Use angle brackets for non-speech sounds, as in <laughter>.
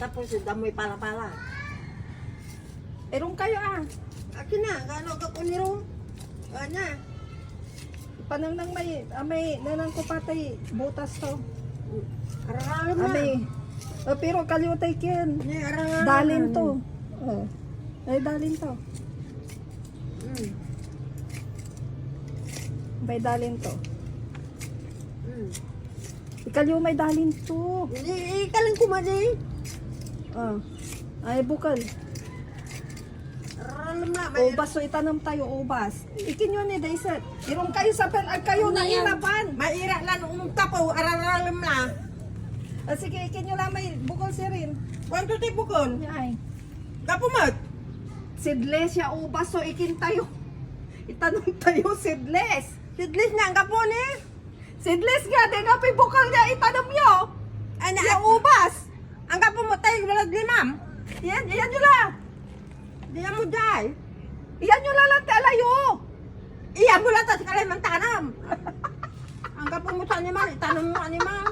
Tapos damoy pala-pala. Erong kayo ah. Akin na, gano ka kuniro? Ano? Panang nang may, ah, may nanang ko patay butas to. Araram na. Ami. Oh, pero kaliutay kin. Dalin to. Oh. Ay, dalin to. Mm. May dalin to. Mm. Ikaliw may dalin to. Hindi, ikalang kumadi. Oh. Ay, bukal. Araram na. May Ubas so itanam tayo ubas. Ikin yun ni Daiset. Irong kayo sa pen kayo na inapan. Maira lang umong tapo, araram na. Ah, sige, ikin nyo lang may bukal si Rin. Kwanto tayo bukon? Ay. Kapumat. Sidles ya ubas so ikin tayo. <laughs> Itanong tayo sidles. Sidlis na ang kapon eh. Sidles nga, di nga pa'y bukal niya itanong nyo. Ano, Ya ubas. Ang kapon mo tayo, wala limam. Yan, yan nyo lang. Di na mo day. Yan nyo lang lang talayo. Iya mo lang tas kalay tanam. <laughs> ang kapon mo sa animal, itanong mo animal.